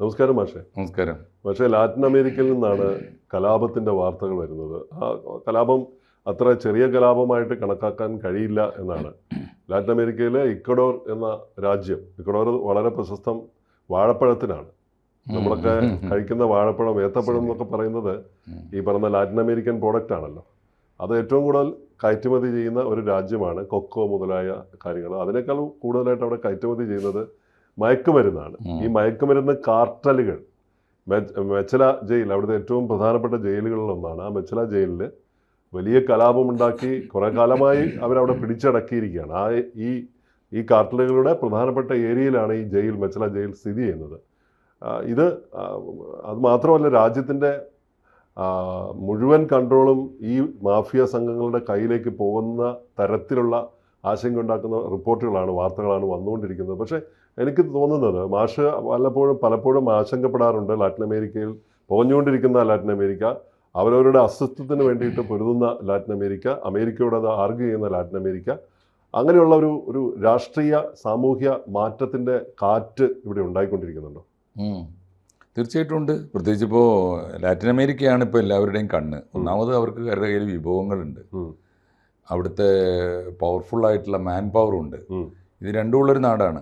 നമസ്കാരം മാഷെ. നമസ്കാരം. പക്ഷേ ലാറ്റിൻ അമേരിക്കയിൽ നിന്നാണ് കലാപത്തിന്റെ വാർത്തകൾ വരുന്നത്. ആ കലാപം അത്ര ചെറിയ കലാപമായിട്ട് കണക്കാക്കാൻ കഴിയില്ല എന്നാണ്. ലാറ്റിൻ അമേരിക്കയിലെ ഇക്വഡോർ എന്ന രാജ്യം ഇക്വഡോർ വളരെ പ്രശസ്തം വാഴപ്പഴത്തിനാണ്. നമ്മളൊക്കെ കഴിക്കുന്ന വാഴപ്പഴം ഏത്തപ്പഴം എന്നൊക്കെ പറയുന്നത് ഈ പറഞ്ഞ ലാറ്റിൻ അമേരിക്കൻ പ്രോഡക്റ്റ് ആണല്ലോ. അത് ഏറ്റവും കൂടുതൽ കയറ്റുമതി ചെയ്യുന്ന ഒരു രാജ്യമാണ് കൊക്കോ മുതലായ കാര്യങ്ങൾ. അതിനേക്കാൾ കൂടുതലായിട്ട് അവിടെ കയറ്റുമതി ചെയ്യുന്നത് മയക്കുമരുന്നാണ്. ഈ മയക്കുമരുന്ന് കാർട്ടലുകൾ. മെച്ചല ജയിൽ അവിടുത്തെ ഏറ്റവും പ്രധാനപ്പെട്ട ജയിലുകളിലൊന്നാണ്. ആ മെച്ചല ജയിലിൽ വലിയ കലാപമുണ്ടാക്കി കുറെ കാലമായി അവരവിടെ പിടിച്ചടക്കിയിരിക്കുകയാണ്. ആ ഈ ഈ കാർട്ടലുകളുടെ പ്രധാനപ്പെട്ട ഏരിയയിലാണ് ഈ ജയിൽ മെച്ചല ജയിൽ സ്ഥിതി ചെയ്യുന്നത്. ഇത് അത് മാത്രമല്ല രാജ്യത്തിന്റെ മുഴുവൻ കൺട്രോളും ഈ മാഫിയ സംഘങ്ങളുടെ കയ്യിലേക്ക് പോകുന്ന തരത്തിലുള്ള ആശങ്ക ഉണ്ടാക്കുന്ന റിപ്പോർട്ടുകളാണ് വാർത്തകളാണ് വന്നുകൊണ്ടിരിക്കുന്നത്. പക്ഷേ എനിക്ക് തോന്നുന്നത് മാഷ് പലപ്പോഴും പലപ്പോഴും ആശങ്കപ്പെടാറുണ്ട് ലാറ്റിൻ അമേരിക്കയിൽ പുകഞ്ഞുകൊണ്ടിരിക്കുന്ന ലാറ്റിൻ അമേരിക്ക. അവരവരുടെ അസ്തിത്വത്തിന് വേണ്ടിയിട്ട് പൊരുതുന്ന ലാറ്റിൻ അമേരിക്ക അമേരിക്കയോട് അത് ആർഗ്യൂ ചെയ്യുന്ന ലാറ്റിൻ അമേരിക്ക. അങ്ങനെയുള്ള ഒരു ഒരു രാഷ്ട്രീയ സാമൂഹ്യ മാറ്റത്തിന്റെ കാറ്റ് ഇവിടെ ഉണ്ടായിക്കൊണ്ടിരിക്കുന്നുണ്ടോ. തീർച്ചയായിട്ടും ഉണ്ട്. പ്രത്യേകിച്ച് ഇപ്പോൾ ലാറ്റിൻ അമേരിക്കയാണ് ഇപ്പോൾ എല്ലാവരുടെയും കണ്ണ്. ഒന്നാമത് അവർക്ക് അവരുടെ കയ്യിൽ വിഭവങ്ങളുണ്ട്. അവിടുത്തെ പവർഫുൾ ആയിട്ടുള്ള മാൻ പവർ ഉണ്ട് ഇത് രണ്ടുമുള്ളൊരു നാടാണ്.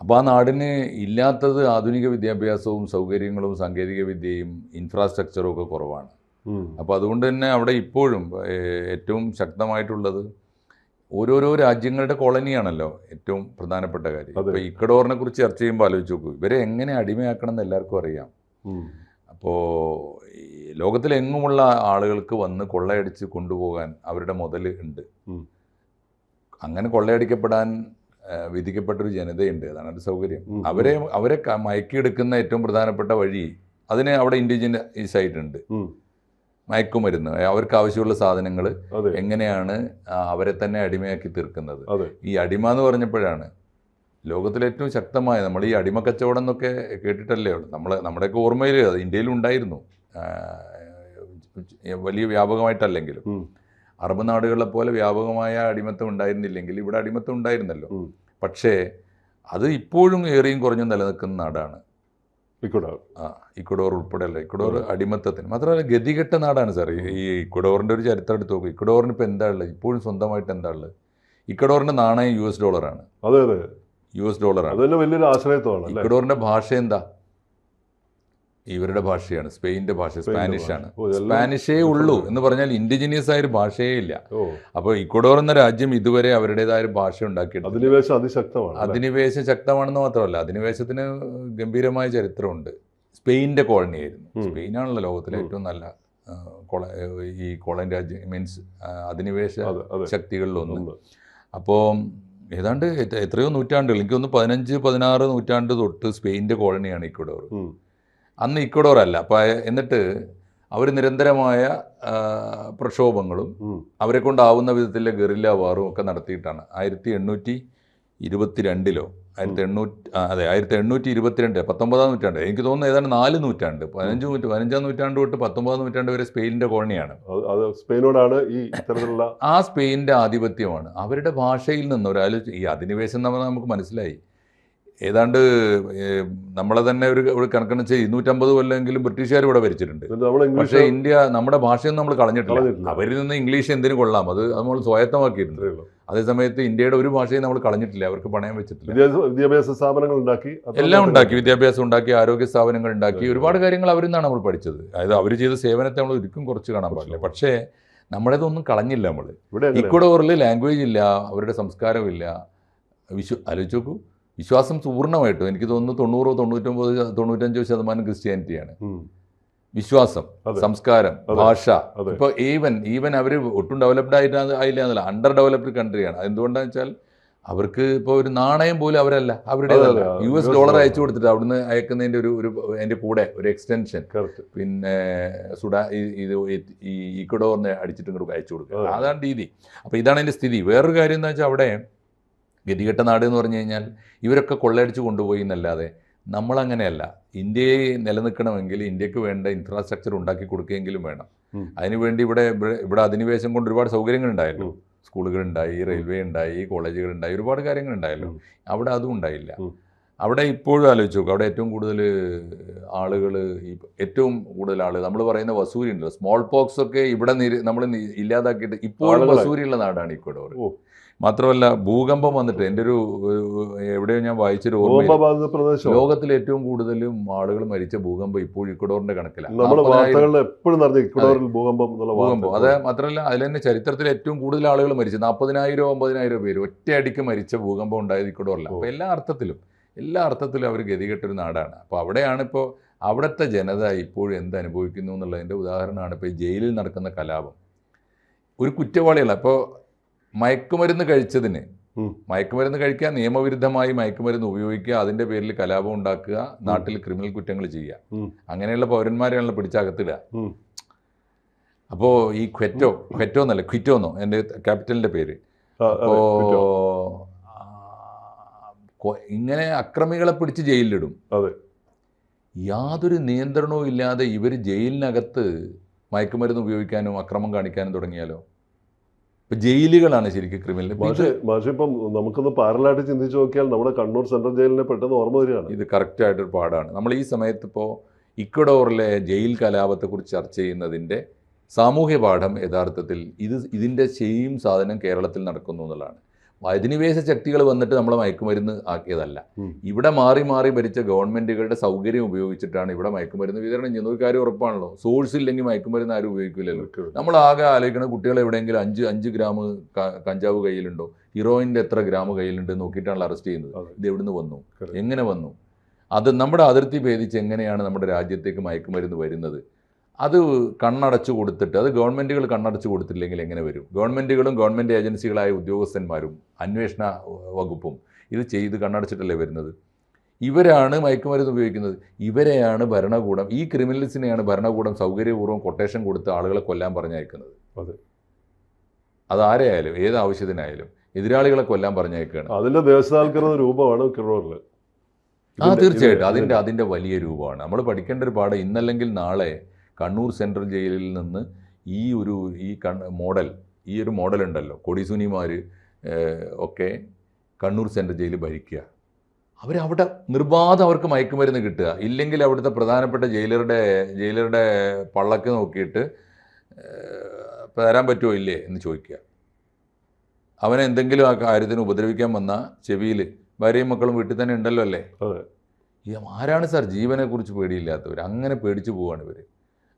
അപ്പോൾ ആ നാടിന് ഇല്ലാത്തത് ആധുനിക വിദ്യാഭ്യാസവും സൗകര്യങ്ങളും സാങ്കേതിക വിദ്യയും ഇൻഫ്രാസ്ട്രക്ചറും ഒക്കെ കുറവാണ്. അപ്പോൾ അതുകൊണ്ട് തന്നെ അവിടെ ഇപ്പോഴും ഏറ്റവും ശക്തമായിട്ടുള്ളത് ഓരോരോ രാജ്യങ്ങളുടെ കോളനിയാണല്ലോ ഏറ്റവും പ്രധാനപ്പെട്ട കാര്യം. അപ്പോൾ ഇപ്പോൾ ഇക്കഡോറിനെ കുറിച്ച് ചർച്ച ചെയ്യുമ്പോൾ ആലോചിച്ച് നോക്കൂ. ഇവരെ എങ്ങനെ അടിമയാക്കണം എന്ന് എല്ലാവർക്കും അറിയാം. അപ്പോൾ ലോകത്തിലെങ്ങുമുള്ള ആളുകൾക്ക് വന്ന് കൊള്ളയടിച്ച് കൊണ്ടുപോകാൻ അവരുടെ മുതൽ ഉണ്ട്. അങ്ങനെ കൊള്ളയടിക്കപ്പെടാൻ വിധിക്കപ്പെട്ടൊരു ജനതയുണ്ട്. അതാണ് ഒരു സൗകര്യം. അവരെ അവരെ മയക്കിയെടുക്കുന്ന ഏറ്റവും പ്രധാനപ്പെട്ട വഴി അതിന് അവിടെ ഇൻഡിജിനസ് ആയിട്ടുണ്ട്. മയക്കുമരുന്ന്. അവർക്ക് ആവശ്യമുള്ള സാധനങ്ങൾ എങ്ങനെയാണ് അവരെ തന്നെ അടിമയാക്കി തീർക്കുന്നത്. ഈ അടിമ എന്ന് പറഞ്ഞപ്പോഴാണ് ലോകത്തിലെ ഏറ്റവും ശക്തമായ നമ്മൾ ഈ അടിമ കച്ചവടം എന്നൊക്കെ കേട്ടിട്ടല്ലേ ഉള്ളൂ. നമ്മൾ നമ്മുടെയൊക്കെ ഓർമ്മയിൽ അത് ഇന്ത്യയിലും ഉണ്ടായിരുന്നു. വലിയ വ്യാപകമായിട്ടല്ലെങ്കിലും. അറബ് നാടുകളെ പോലെ വ്യാപകമായ അടിമത്തം ഉണ്ടായിരുന്നില്ലെങ്കിൽ ഇവിടെ അടിമത്തം ഉണ്ടായിരുന്നല്ലോ. പക്ഷേ അത് ഇപ്പോഴും ഏറിയും കുറഞ്ഞും നിലനിൽക്കുന്ന നാടാണ്. ഇക്വഡോർ. ആ ഇക്വഡോർ ഉൾപ്പെടെയല്ല. ഇക്വഡോർ അടിമത്തത്തിന്. മാത്രമല്ല ഗതികെട്ട നാടാണ് സാർ ഈ ഇക്വഡോറിന്റെ ഒരു ചരിത്രം എടുത്ത് നോക്കും. ഇക്വഡോറിന് ഇപ്പോൾ എന്താ ഉള്ളത്? ഇപ്പോഴും സ്വന്തമായിട്ട് എന്താ ഉള്ളത്? ഇക്വഡോറിന്റെ നാണയം യു എസ് ഡോളറാണ്. അതെ അതെ. യു എസ് ഡോളറാണ്. വലിയൊരു ആശ്രയത്വമാണ് ഇക്വഡോറിന്റെ ഭാഷ എന്താ? ഇവരുടെ ഭാഷയാണ് സ്പെയിന്റെ ഭാഷ സ്പാനിഷ് ആണ്. സ്പാനിഷേ ഉള്ളൂ എന്ന് പറഞ്ഞാൽ ഇൻഡിജിനിയസ് ആയ ഒരു ഭാഷയേ ഇല്ല. അപ്പോൾ ഇക്വഡോർ എന്ന രാജ്യം ഇതുവരെ അവരുടേതായ ഒരു ഭാഷ ഉണ്ടാക്കിയിട്ടുണ്ട് അധിനിവേശം അതിശക്തമാണ്? അധിനിവേശം ശക്തമാണെന്ന് മാത്രമല്ല അധിനിവേശത്തിന് ഗംഭീരമായ ചരിത്രമുണ്ട്. സ്പെയിന്റെ കോളനി ആയിരുന്നു. ഉം. സ്പെയിനാണല്ലോ ലോകത്തിലെ ഏറ്റവും നല്ല ഈ കോളനി രാജ്യം മീൻസ് അധിനിവേശ ശക്തികളിലൊന്നും. അപ്പോൾ ഏതാണ്ട് എത്രയോ നൂറ്റാണ്ടുകൾ എനിക്ക് തോന്നുന്നു പതിനഞ്ച് പതിനാറ് നൂറ്റാണ്ട് തൊട്ട് സ്പെയിന്റെ കോളനിയാണ് ഇക്വഡോർ. അന്ന് ഇക്വഡോർ അല്ല. അപ്പോൾ എന്നിട്ട് അവർ നിരന്തരമായ പ്രക്ഷോഭങ്ങളും അവരെ കൊണ്ടാവുന്ന വിധത്തിലെ ഗറില്ല വാറും ഒക്കെ നടത്തിയിട്ടാണ്. ആയിരത്തി എണ്ണൂറ്റി ഇരുപത്തി രണ്ടിലോ ആയിരത്തി എണ്ണൂറ്റി അതെ ആയിരത്തി എണ്ണൂറ്റി ഇരുപത്തിരണ്ട് പത്തൊമ്പതാം നൂറ്റാണ്ട്. എനിക്ക് തോന്നുന്നു ഏതാണ്ട് നാല് നൂറ്റാണ്ട്. പതിനഞ്ച് നൂറ്റ് പതിനഞ്ചാം നൂറ്റാണ്ട് തൊട്ട് പത്തൊമ്പതാം നൂറ്റാണ്ട് വരെ സ്പെയിനിന്റെ കോളനിയാണ്. സ്പെയിനോടാണ് ഈ ഇത്തരത്തിലുള്ള ആ സ്പെയിനിന്റെ ആധിപത്യമാണ്. അവരുടെ ഭാഷയിൽ നിന്ന് ഒരാലോചിച്ച് ഈ അധിനിവേശം നമ്മൾ നമുക്ക് മനസ്സിലായി. ഏതാണ്ട് നമ്മളെ തന്നെ ഒരു ഒരു കണക്കെന്ന് വെച്ചാൽ ഇരുന്നൂറ്റമ്പത് കൊല്ലമെങ്കിലും ബ്രിട്ടീഷുകാർ ഇവിടെ ഭരിച്ചിട്ടുണ്ട്. എന്നിട്ട് പക്ഷേ ഇന്ത്യ നമ്മുടെ ഭാഷയൊന്നും നമ്മൾ കളഞ്ഞിട്ടില്ല. അവരിൽ നിന്ന് ഇംഗ്ലീഷ് എന്തിനു കൊള്ളാം? അത് നമ്മൾ സ്വായത്തമാക്കിയിട്ടുണ്ട്. അതേസമയത്ത് ഇന്ത്യയുടെ ഒരു ഭാഷയും നമ്മൾ കളഞ്ഞിട്ടില്ല. അവർക്ക് പണയം വെച്ചിട്ടില്ല. വിദ്യാഭ്യാസ സ്ഥാപനങ്ങൾ ഉണ്ടാക്കി എല്ലാം ഉണ്ടാക്കി. വിദ്യാഭ്യാസം ഉണ്ടാക്കി ആരോഗ്യ സ്ഥാപനങ്ങൾ ഉണ്ടാക്കി. ഒരുപാട് കാര്യങ്ങൾ അവരിൽ നിന്നാണ് നമ്മൾ പഠിച്ചത്. അതായത് അവർ ചെയ്ത സേവനത്തെ നമ്മൾ ഒരിക്കലും കുറച്ച് കാണാൻ പാടില്ല. പക്ഷേ നമ്മളേതൊന്നും കളഞ്ഞില്ല നമ്മൾ ഇക്വഡോറിൽ ലാംഗ്വേജ് ഇല്ല അവരുടെ സംസ്കാരമില്ല വിശ്വ ആലോചിച്ച് നോക്കൂ. വിശ്വാസം പൂർണമായിട്ടും എനിക്ക് തോന്നുന്നു തൊണ്ണൂറോ തൊണ്ണൂറ്റൊമ്പത് തൊണ്ണൂറ്റഞ്ചോ ശതമാനം ക്രിസ്ത്യാനിറ്റിയാണ്. വിശ്വാസം സംസ്കാരം ഭാഷ. ഇപ്പോൾ ഈവൻ ഈവൻ അവർ ഒട്ടും ഡെവലപ്ഡ് ആയിട്ട് ആയില്ല എന്നല്ല. അണ്ടർ ഡെവലപ്ഡ് കൺട്രിയാണ് അതെന്തുകൊണ്ടാണെന്ന് വെച്ചാൽ അവർക്ക് ഇപ്പോൾ ഒരു നാണയം പോലും അവരല്ല. അവരുടെ. യു എസ് ഡോളർ അയച്ചു കൊടുത്തിട്ട് അവിടുന്ന് അയക്കുന്നതിന്റെ ഒരു ഒരു അതിന്റെ കൂടെ ഒരു എക്സ്റ്റൻഷൻ പിന്നെ സുഡാ ഇത് ഈ ഇക്കഡോറിനെ അടിച്ചിട്ട് ഇങ്ങോട്ട് അയച്ചു കൊടുക്കുക. അതെ. അതാണ് രീതി. അപ്പോൾ ഇതാണ് അതിന്റെ സ്ഥിതി. വേറൊരു കാര്യം എന്താ വെച്ചാൽ അവിടെ ഗതികെട്ട നാട് എന്ന് പറഞ്ഞു കഴിഞ്ഞാൽ ഇവരൊക്കെ കൊള്ളയടിച്ച് കൊണ്ടുപോയി എന്നല്ലാതെ നമ്മളങ്ങനെയല്ല. ഇന്ത്യയെ നിലനിൽക്കണമെങ്കിൽ ഇന്ത്യയ്ക്ക് വേണ്ട ഇൻഫ്രാസ്ട്രക്ചർ ഉണ്ടാക്കി കൊടുക്കുകയെങ്കിലും വേണം. അതിനുവേണ്ടി ഇവിടെ ഇവിടെ- അധിനിവേശം കൊണ്ട് ഒരുപാട് സൗകര്യങ്ങൾ ഉണ്ടായല്ലോ. സ്കൂളുകൾ ഉണ്ടായി റെയിൽവേ ഉണ്ടായി കോളേജുകൾ ഉണ്ടായി ഒരുപാട് കാര്യങ്ങൾ ഉണ്ടായല്ലോ. അവിടെ അതും ഉണ്ടായില്ല. അവിടെ ഇപ്പോഴും ആലോചിച്ച് നോക്കും. അവിടെ ഏറ്റവും കൂടുതൽ ആളുകൾ ഏറ്റവും കൂടുതൽ ആളുകൾ നമ്മൾ പറയുന്ന വസൂരി ഉണ്ടല്ലോ. സ്മോൾ പോക്സ് ഒക്കെ ഇവിടെ നമ്മൾ ഇല്ലാതാക്കിയിട്ട് ഇപ്പോഴും വസൂരി വസൂരിയുള്ള നാടാണ് ഇക്വഡോർ. മാത്രമല്ല ഭൂകമ്പം വന്നിട്ട് എന്റെ ഒരു എവിടെയോ ഞാൻ വായിച്ചൊരു ഓർമ്മ പ്രദേശം. ലോകത്തിൽ ഏറ്റവും കൂടുതലും ആളുകൾ മരിച്ച ഭൂകമ്പം ഈ ഇക്വഡോറിന്റെ കണക്കിലാണ് എപ്പോഴും ഭൂകമ്പം അത് മാത്രമല്ല അതിൽ തന്നെ ചരിത്രത്തിൽ ഏറ്റവും കൂടുതൽ ആളുകൾ മരിച്ചു. നാൽപ്പതിനായിരം അമ്പതിനായിരം പേര് ഒറ്റയടിക്ക് മരിച്ച ഭൂകമ്പം ഉണ്ടായത് ഇക്വഡോറിലാണ്. അപ്പോൾ എല്ലാ അർത്ഥത്തിലും എല്ലാ അർത്ഥത്തിലും അവർ ഗതികെട്ടൊരു നാടാണ്. അപ്പോൾ അവിടെയാണ് ഇപ്പോൾ അവിടുത്തെ ജനത ഇപ്പോഴും എന്ത് അനുഭവിക്കുന്നു എന്നുള്ളതിന്റെ ഉദാഹരണമാണ് ഇപ്പോൾ ഈ ജയിലിൽ നടക്കുന്ന കലാപം. ഒരു കുറ്റവാളിയല്ല അപ്പോൾ മയക്കുമരുന്ന് കഴിച്ചതിന്. മയക്കുമരുന്ന് കഴിക്കുക നിയമവിരുദ്ധമായി മയക്കുമരുന്ന് ഉപയോഗിക്കുക അതിന്റെ പേരിൽ കലാപം ഉണ്ടാക്കുക നാട്ടിൽ ക്രിമിനൽ കുറ്റങ്ങൾ ചെയ്യുക. അങ്ങനെയുള്ള പൗരന്മാരെയാണല്ലോ പിടിച്ചകത്തിടുക. അപ്പോൾ ഈ ക്വെറ്റോ ക്വെറ്റോ എന്നല്ല ക്വിറ്റോ എന്നോ എന്റെ ക്യാപിറ്റലിന്റെ പേര്. അപ്പോൾ. ഇങ്ങനെ അക്രമികളെ പിടിച്ച് ജയിലിലിടും. അതെ. യാതൊരു നിയന്ത്രണവും ഇല്ലാതെ ഇവർ ജയിലിനകത്ത് മയക്കുമരുന്ന് ഉപയോഗിക്കാനും അക്രമം കാണിക്കാനും തുടങ്ങിയാലോ? ഇപ്പൊ ജയിലുകളാണ് ശരിക്കും ക്രിമിനൽ. പക്ഷേ മാഷെ ഇപ്പം നമുക്കൊന്ന് പാരലായിട്ട് ചിന്തിച്ചു നോക്കിയാൽ നമ്മുടെ കണ്ണൂർ സെൻട്രൽ ജയിലിനെ പെട്ടെന്ന് ഓർമ്മ വരികയാണ്. ഇത് കറക്റ്റായിട്ടൊരു പാടാണ് നമ്മൾ ഈ സമയത്ത് ഇപ്പോൾ ഇക്വഡോറിലെ ജയിൽ കലാപത്തെക്കുറിച്ച് ചർച്ച ചെയ്യുന്നതിന്റെ സാമൂഹ്യ പാഠം യഥാർത്ഥത്തിൽ ഇത് ഇതിന്റെ സെയിം സാധനം കേരളത്തിൽ നടക്കുന്നു എന്നുള്ളതാണ്. അധിനിവേശ ശക്തികൾ വന്നിട്ട് നമ്മളെ മയക്കുമരുന്ന് ആക്കിയതല്ല. ഇവിടെ മാറി മാറി ഭരിച്ച ഗവൺമെന്റുകളുടെ സൗകര്യം ഉപയോഗിച്ചിട്ടാണ് ഇവിടെ മയക്കുമരുന്ന് വിതരണം ചെയ്യുന്നത്. ഒരു കാര്യം ഉറപ്പാണല്ലോ സോഴ്സ് ഇല്ലെങ്കിൽ മയക്കുമരുന്ന് ആരും ഉപയോഗിക്കില്ലല്ലോ. നമ്മൾ ആകെ ആലോചിക്കണം കുട്ടികൾ എവിടെയെങ്കിലും അഞ്ച് അഞ്ച് ഗ്രാം കഞ്ചാവ് കയ്യിലുണ്ടോ? ഹീറോയിന്റെ എത്ര ഗ്രാം കയ്യിലുണ്ട് നോക്കിയിട്ടാണ് അറസ്റ്റ് ചെയ്യുന്നത്. ഇത് എവിടുന്ന് വന്നു? എങ്ങനെ വന്നു? അത് നമ്മുടെ അതിർത്തി ഭേദിച്ച് എങ്ങനെയാണ് നമ്മുടെ രാജ്യത്തേക്ക് മയക്കുമരുന്ന് വരുന്നത്? അത് കണ്ണടച്ചു കൊടുത്തിട്ട് അത് ഗവൺമെന്റുകൾ കണ്ണടച്ചു കൊടുത്തില്ലെങ്കിൽ എങ്ങനെ വരും? ഗവൺമെന്റുകളും ഗവൺമെന്റ് ഏജൻസികളായ ഉദ്യോഗസ്ഥന്മാരും അന്വേഷണ വകുപ്പും ഇത് ചെയ്ത് കണ്ണടച്ചിട്ടല്ലേ വരുന്നത്? ഇവരാണ് മയക്കുമരുന്ന് ഉപയോഗിക്കുന്നത്. ഇവരെയാണ് ഭരണകൂടം ഈ ക്രിമിനൽസിനെയാണ് ഭരണകൂടം സൗകര്യപൂർവം കൊട്ടേഷൻ കൊടുത്ത് ആളുകളെ കൊല്ലാൻ പറഞ്ഞയക്കുന്നത്. അത്. അതാരെയായാലും ഏത് ആവശ്യത്തിനായാലും എതിരാളികളെ കൊല്ലാൻ പറഞ്ഞയക്കുകയാണ്. അതിന്റെ ദേശസാൽക്കരണ രൂപമാണ് ആ തീർച്ചയായിട്ടും. അതിന്റെ അതിന്റെ വലിയ രൂപമാണ്. നമ്മൾ പഠിക്കേണ്ട ഒരു പാഠം ഇന്നല്ലെങ്കിൽ നാളെ കണ്ണൂർ സെൻട്രൽ ജയിലിൽ നിന്ന് ഈ ഒരു ഈ മോഡൽ ഈ ഒരു മോഡൽ ഉണ്ടല്ലോ കൊടിസുനിമാർ ഒക്കെ കണ്ണൂർ സെൻട്രൽ ജയിലിൽ ഭരിക്കുക. അവരവിടെ നിർബാധം അവർക്ക് മയക്കുമരുന്ന് കിട്ടുക. ഇല്ലെങ്കിൽ അവിടുത്തെ പ്രധാനപ്പെട്ട ജയിലറുടെ ജയിലറുടെ പള്ളക്ക് നോക്കിയിട്ട് തരാൻ പറ്റുമോ ഇല്ലേ എന്ന് ചോദിക്കുക. അവനെ എന്തെങ്കിലും ആ കാര്യത്തിന് ഉപദ്രവിക്കാൻ വന്ന ചെവിയിൽ ഭാര്യയും മക്കളും വീട്ടിൽ തന്നെ ഉണ്ടല്ലോ അല്ലേ? ആരാണ് സാർ? ജീവനെക്കുറിച്ച് പേടിയില്ലാത്തവർ അങ്ങനെ പേടിച്ചു പോവാണ് ഇവർ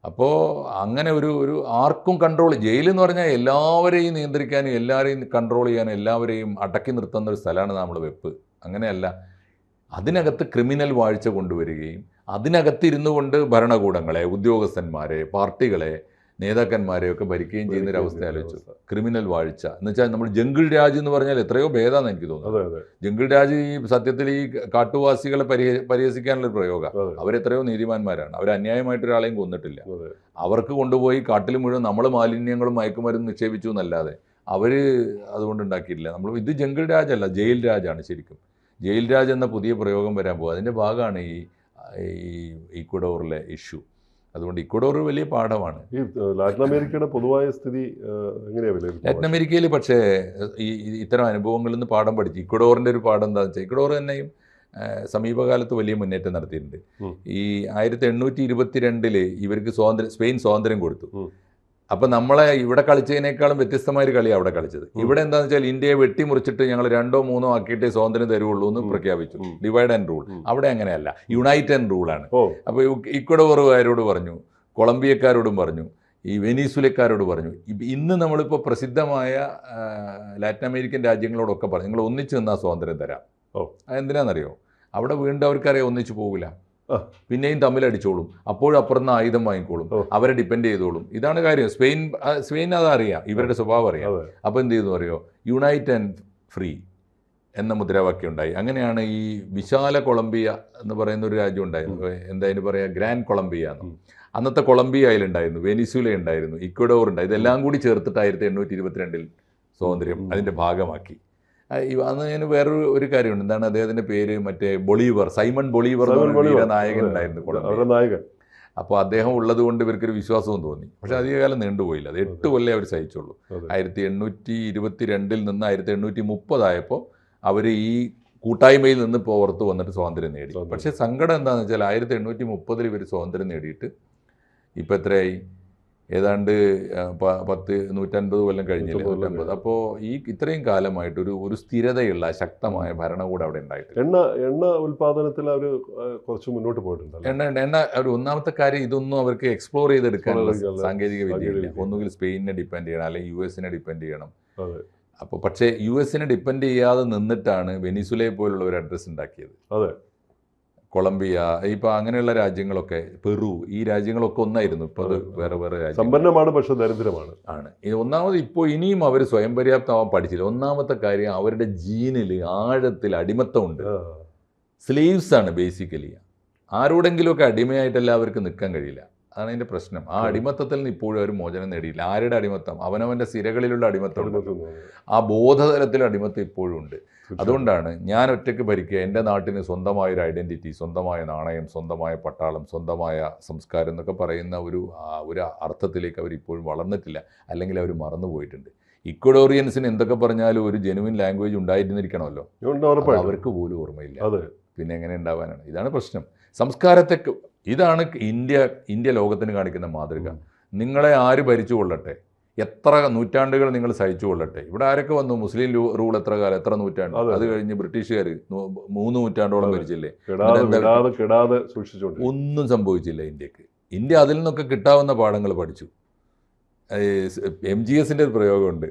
അപ്പോൾ അങ്ങനെ ഒരു ഒരു ആർക്കും കൺട്രോൾ ജയിലെന്ന് പറഞ്ഞാൽ എല്ലാവരെയും നിയന്ത്രിക്കാനും എല്ലാവരെയും കൺട്രോൾ ചെയ്യാനും എല്ലാവരെയും അടക്കി നിർത്തുന്ന ഒരു സ്ഥലമാണ് നമ്മൾ വെപ്പ്. അങ്ങനെയല്ല. അതിനകത്ത് ക്രിമിനൽ വാഴ്ച കൊണ്ടുവരികയും അതിനകത്തിരുന്നു കൊണ്ട് ഭരണകൂടങ്ങളെ ഉദ്യോഗസ്ഥന്മാരെ പാർട്ടികളെ നേതാക്കന്മാരെ ഒക്കെ ഭരിക്കുകയും ചെയ്യുന്ന ഒരു അവസ്ഥ ആലോചിച്ചു. ക്രിമിനൽ വാഴ്ച. എന്ന് വെച്ചാൽ നമ്മൾ ജംഗിൾ രാജ് എന്ന് പറഞ്ഞാൽ എത്രയോ ഭേദമാണെന്ന് എനിക്ക് തോന്നുന്നു. ജംഗിൾ രാജ് ഈ സത്യത്തിൽ ഈ കാട്ടുവാസികളെ പരിഹ പരിഹസിക്കാനുള്ള ഒരു പ്രയോഗം. അതെ. അവരെത്രയോ നീതിമാന്മാരാണ്. അവർ അന്യായമായിട്ട് ഒരാളെയും കൊന്നിട്ടില്ല. അവർക്ക് കൊണ്ടുപോയി കാട്ടിൽ മുഴുവൻ നമ്മൾ മാലിന്യങ്ങളും മയക്കുമരുന്ന് നിക്ഷേപിച്ചു എന്നല്ലാതെ അവർ അതുകൊണ്ട് ഉണ്ടാക്കിയിട്ടില്ല. നമ്മൾ ഇത് ജംഗിൾ രാജല്ല ജയിൽ രാജാണ് ശരിക്കും. ജയിൽ രാജ് എന്ന പുതിയ പ്രയോഗം വരാൻ പോകുക അതിന്റെ ഭാഗമാണ് ഈ ഈ ഇക്വഡോറിലെ ഇഷ്യൂ അതുകൊണ്ട് ഇക്വഡോർ വലിയ പാഠമാണ്. ഈ ലാറ്റിൻ അമേരിക്കയുടെ പൊതുവായ സ്ഥിതി എങ്ങനെയാണ് എങ്ങനെയാ ലാറ്റിൻ അമേരിക്കയിൽ പക്ഷേ ഈ ഇത്തരം അനുഭവങ്ങളിൽ നിന്ന് പാഠം പഠിച്ചു ഇക്വഡോറിന്റെ ഒരു പാഠം എന്താണെന്ന് വെച്ചാൽ ഇക്വഡോർ തന്നെയും സമീപകാലത്ത് വലിയ മുന്നേറ്റം നടത്തിയിട്ടുണ്ട്. ഈ ആയിരത്തി എണ്ണൂറ്റി ഇരുപത്തിരണ്ടിൽ ഇവർക്ക് സ്വാതന്ത്ര്യം സ്പെയിൻ സ്വാതന്ത്ര്യം കൊടുത്തു. ഉം. അപ്പം നമ്മളെ ഇവിടെ കളിച്ചതിനേക്കാളും വ്യത്യസ്തമായ ഒരു കളി അവിടെ കളിച്ചത്. ഇവിടെ എന്താണെന്ന് വെച്ചാൽ ഇന്ത്യയെ വെട്ടിമുറിച്ചിട്ട് ഞങ്ങൾ രണ്ടോ മൂന്നോ ആക്കിയിട്ടേ സ്വാതന്ത്ര്യം തരുള്ളൂ എന്ന് പ്രഖ്യാപിച്ചു. ഡിവൈഡ് ആൻഡ് റൂൾ അവിടെ അങ്ങനെയല്ല. യുണൈറ്റ് ആൻഡ് റൂളാണ് ഓ. അപ്പോൾ ഇക്വഡോറുകാരോട് പറഞ്ഞു കൊളംബിയക്കാരോടും പറഞ്ഞു ഈ വെനീസുലക്കാരോട് പറഞ്ഞു. ഇന്ന് നമ്മളിപ്പോൾ പ്രസിദ്ധമായ ലാറ്റിൻ അമേരിക്കൻ രാജ്യങ്ങളോടൊക്കെ പറഞ്ഞു നിങ്ങൾ ഒന്നിച്ച് നിന്നാൽ സ്വാതന്ത്ര്യം തരാം. ഓ. അതെന്തിനാണെന്നറിയോ അവിടെ വീണ്ടും അവർക്കറിയാം ഒന്നിച്ചു പോകില്ല. പിന്നെയും തമ്മിലടിച്ചോളും. അടിച്ചോളും അപ്പുറം നിന്ന് ആയുധം വാങ്ങിക്കോളും. അവരെ ഡിപ്പെൻഡ് ചെയ്തോളും. ഇതാണ് കാര്യം. സ്പെയിൻ സ്പെയിൻ സ്പെയിൻ അതറിയാം. ഇവരുടെ സ്വഭാവം അറിയാം. അപ്പോൾ എന്ത് ചെയ്തു അറിയോ? യുണൈറ്റ് ആൻഡ് ഫ്രീ എന്ന മുദ്രാവാക്യം ഉണ്ടായി. അങ്ങനെയാണ് ഈ വിശാല കൊളംബിയ എന്ന് പറയുന്ന ഒരു രാജ്യം ഉണ്ടായിരുന്നു എന്താ അതിന് പറയുക ഗ്രാൻഡ് കൊളംബിയ എന്ന്. അന്നത്തെ കൊളംബിയ അതിലുണ്ടായിരുന്നു വെനിസുല ഉണ്ടായിരുന്നു. ഇക്വഡോർ ഉണ്ട് ഇതെല്ലാം കൂടി ചേർത്തിട്ട് ആയിരത്തി എണ്ണൂറ്റി ഇരുപത്തിരണ്ടിൽ സ്വാതന്ത്ര്യം. അതിന്റെ ഭാഗമാക്കി. അന്ന് ഞാൻ വേറൊരു ഒരു കാര്യമുണ്ട്. എന്താണ് അദ്ദേഹത്തിന്റെ പേര്? മറ്റേ ബൊളീവർ സൈമൺ ബൊളീവർ. വീരനായകൻ ഉണ്ടായിരുന്നു നായകൻ. അപ്പോൾ അദ്ദേഹം ഉള്ളത് കൊണ്ട് ഇവർക്കൊരു വിശ്വാസവും തോന്നി. പക്ഷെ അധികകാലം നീണ്ടുപോയില്ല. അത് എട്ട് കൊല്ലേ അവർ സഹിച്ചുള്ളൂ. ആയിരത്തി എണ്ണൂറ്റി ഇരുപത്തി രണ്ടിൽ നിന്ന് ആയിരത്തി എണ്ണൂറ്റി മുപ്പതായപ്പോൾ അവർ ഈ കൂട്ടായ്മയിൽ നിന്ന് പുറത്ത് വന്നിട്ട് സ്വാതന്ത്ര്യം നേടി. പക്ഷേ സങ്കടം എന്താണെന്ന് വെച്ചാൽ ആയിരത്തി എണ്ണൂറ്റി മുപ്പതിൽ ഇവർ സ്വാതന്ത്ര്യം നേടിയിട്ട് ഇപ്പം എത്രയായി? ഏതാണ്ട് പത്ത് നൂറ്റൻപത് കൊല്ലം കഴിഞ്ഞില്ല? നൂറ്റമ്പത് അപ്പോൾ ഈ ഇത്രയും കാലമായിട്ട് ഒരു ഒരു സ്ഥിരതയുള്ള ശക്തമായ ഭരണകൂടം അവിടെ ഉണ്ടായിട്ടില്ല. എണ്ണ എണ്ണ ഉൽപാദനത്തിൽ അവർ കുറച്ച് മുന്നോട്ട് പോയിട്ടുണ്ട് എണ്ണ എണ്ണ ഒരു ഒന്നാമത്തെ കാര്യം ഇതൊന്നും അവർക്ക് എക്സ്പ്ലോർ ചെയ്തെടുക്കാനുള്ള സാങ്കേതിക വിദ്യയില്ല വിദ്യ. ഒന്നുകിൽ സ്പെയിനിനെ ഡിപ്പെൻഡ് ചെയ്യണം അല്ലെങ്കിൽ യു എസിനെ ഡിപ്പെൻഡ് ചെയ്യണം. അപ്പോൾ പക്ഷേ യു എസിനെ ഡിപ്പെൻഡ് ചെയ്യാതെ നിന്നിട്ടാണ് വെനിസുലയെ പോലുള്ള ഒരു അഡ്രസ്സ് ഉണ്ടാക്കിയത്. അതെ. കൊളംബിയ ഇപ്പൊ അങ്ങനെയുള്ള രാജ്യങ്ങളൊക്കെ പെറു ഈ രാജ്യങ്ങളൊക്കെ ഒന്നായിരുന്നു. ഇപ്പൊ അത് വേറെ വേറെ രാജ്യം സമ്പന്നമാണ് പക്ഷെ ദരിദ്രമാണ്. ആണ്. ഒന്നാമത് ഇപ്പോൾ ഇനിയും അവർ സ്വയം പര്യാപ്തമാവാൻ പഠിച്ചില്ല. ഒന്നാമത്തെ കാര്യം അവരുടെ ജീനിൽ ആഴത്തിൽ അടിമത്തമുണ്ട് സ്ലീവ്സ് ആണ് ബേസിക്കലി. ആരോടെങ്കിലുമൊക്കെ അടിമയായിട്ടല്ല അവർക്ക് നിൽക്കാൻ കഴിയില്ല. അതാണ് അതിന്റെ പ്രശ്നം. ആ. അടിമത്തത്തിൽ നിന്ന് ഇപ്പോഴും അവർ മോചനം നേടിയില്ല. ആരുടെ അടിമത്തം? അവനവന്റെ സിരകളിലുള്ള അടിമത്തം. ആ ബോധതലത്തിൽ അടിമത്തം ഇപ്പോഴും ഉണ്ട്. അതുകൊണ്ടാണ് ഞാൻ ഒറ്റയ്ക്ക് ഭരിക്കുക. എന്റെ നാട്ടിന് സ്വന്തമായ ഒരു ഐഡന്റിറ്റി സ്വന്തമായ നാണയം സ്വന്തമായ പട്ടാളം സ്വന്തമായ സംസ്കാരം എന്നൊക്കെ പറയുന്ന ഒരു ഒരു അർത്ഥത്തിലേക്ക് അവർ ഇപ്പോഴും വളർന്നിട്ടില്ല. അല്ലെങ്കിൽ അവർ മറന്നുപോയിട്ടുണ്ട് ഇക്വഡോറിയൻസിന് എന്തൊക്കെ പറഞ്ഞാലും ഒരു ജെനുവിൻ ലാംഗ്വേജ് ഉണ്ടായിരുന്നിരിക്കണമല്ലോ. അവർക്ക് പോലും ഓർമ്മയില്ല. പിന്നെ എങ്ങനെ ഉണ്ടാവാനാണ്? ഇതാണ് പ്രശ്നം. സംസ്കാരത്തെ ഇതാണ് ഇന്ത്യ ഇന്ത്യ ലോകത്തിന് കാണിക്കുന്ന മാതൃക. നിങ്ങളെ ആര് ഭരിച്ചു കൊള്ളട്ടെ എത്ര നൂറ്റാണ്ടുകൾ നിങ്ങൾ സഹിച്ചു കൊള്ളട്ടെ ഇവിടെ ആരൊക്കെ വന്നു? മുസ്ലിം റൂൾ എത്ര കാലം? എത്ര നൂറ്റാണ്ട്? അതെ. കഴിഞ്ഞ് ബ്രിട്ടീഷുകാർ മൂന്ന് നൂറ്റാണ്ടോളം. ഭരിച്ചില്ലേ? ഒന്നും സംഭവിച്ചില്ല ഇന്ത്യയ്ക്ക്. ഇന്ത്യ അതിൽ നിന്നൊക്കെ കിട്ടാവുന്ന പാഠങ്ങൾ പഠിച്ചു. എം ജി എസിന്റെ ഒരു പ്രയോഗമുണ്ട്.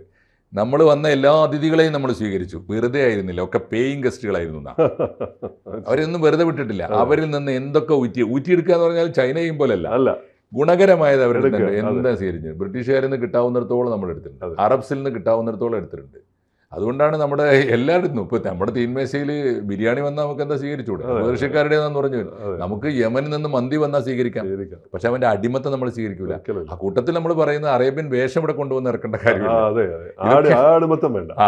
നമ്മൾ വന്ന എല്ലാ അതിഥികളെയും നമ്മൾ സ്വീകരിച്ചു. വെറുതെ ആയിരുന്നില്ല. ഒക്കെ പേയിങ് ഗസ്റ്റുകളായിരുന്നു. അവരൊന്നും വെറുതെ വിട്ടിട്ടില്ല. അവരിൽ നിന്ന് എന്തൊക്കെ ഊറ്റി ഊറ്റിയെടുക്കുക എന്ന് പറഞ്ഞാൽ ചൈനയും പോലല്ല. അല്ല. ഗുണകരമായത് അവരുടെ എന്താ സ്വീകരിച്ചത്? ബ്രിട്ടീഷുകാരിൽ നിന്ന് കിട്ടാവുന്നിടത്തോളം നമ്മൾ എടുത്തിട്ടുണ്ട്. അറബ്സിൽ നിന്ന് കിട്ടാവുന്നിടത്തോളം എടുത്തിട്ടുണ്ട്. അതുകൊണ്ടാണ് നമ്മുടെ എല്ലായിടത്തും ഇപ്പൊ നമ്മുടെ തീൻമേശയിൽ ബിരിയാണി വന്നാൽ നമുക്ക് എന്താ സ്വീകരിച്ചുകൂടെ അതെ. പേർഷ്യക്കാരുടേതാന്ന് പറഞ്ഞു. നമുക്ക് യമനിൽ നിന്ന് മന്തി വന്നാൽ സ്വീകരിക്കാം. പക്ഷെ അവന്റെ അടിമത്തം നമ്മൾ സ്വീകരിക്കില്ല ആ കൂട്ടത്തിൽ നമ്മൾ പറയുന്ന അറേബ്യൻ വേഷം ഇവിടെ കൊണ്ടുവന്ന് ഇറക്കേണ്ട കാര്യമാണ് കാര്യമില്ല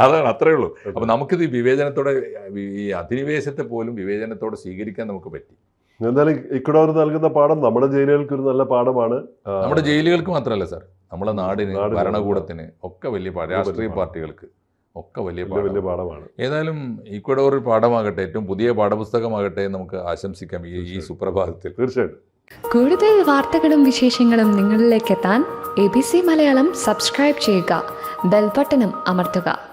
അതാണ് അത്രേ ഉള്ളൂ. അപ്പൊ നമുക്കിത് വിവേചനത്തോടെ ഈ അധിനിവേശത്തെ പോലും വിവേചനത്തോടെ സ്വീകരിക്കാൻ നമുക്ക് പറ്റി. എന്തായാലും ഇക്കഡോർ നൽകുന്ന പാഠം നമ്മുടെ ജയിലുകൾക്ക് ഒരു നല്ല പാഠമാണ്. നമ്മുടെ ജയിലുകൾക്ക് മാത്രമല്ല സാർ. നമ്മുടെ നാടിന് ഭരണകൂടത്തിന് ഒക്കെ വലിയ പാഠം. രാഷ്ട്രീയ പാർട്ടികൾക്ക്. ഒക്കെ വലിയ വലിയ വലിയ പാഠം പാഠമാണ്. ഏതായാലും ഇക്വഡോറിൽ ഒരു പാഠമാകട്ടെ ഏറ്റവും പുതിയ പാഠപുസ്തകമാകട്ടെ നമുക്ക് ആശംസിക്കാം ഈ ഈ സുപ്രഭാതത്തിൽ. തീർച്ചയായിട്ടും. കൂടുതൽ വാർത്തകളും വിശേഷങ്ങളും നിങ്ങളിലേക്ക് എത്താൻ A B C Malayalam subscribe ചെയ്യുക ബെൽബട്ടനും അമർത്തുക.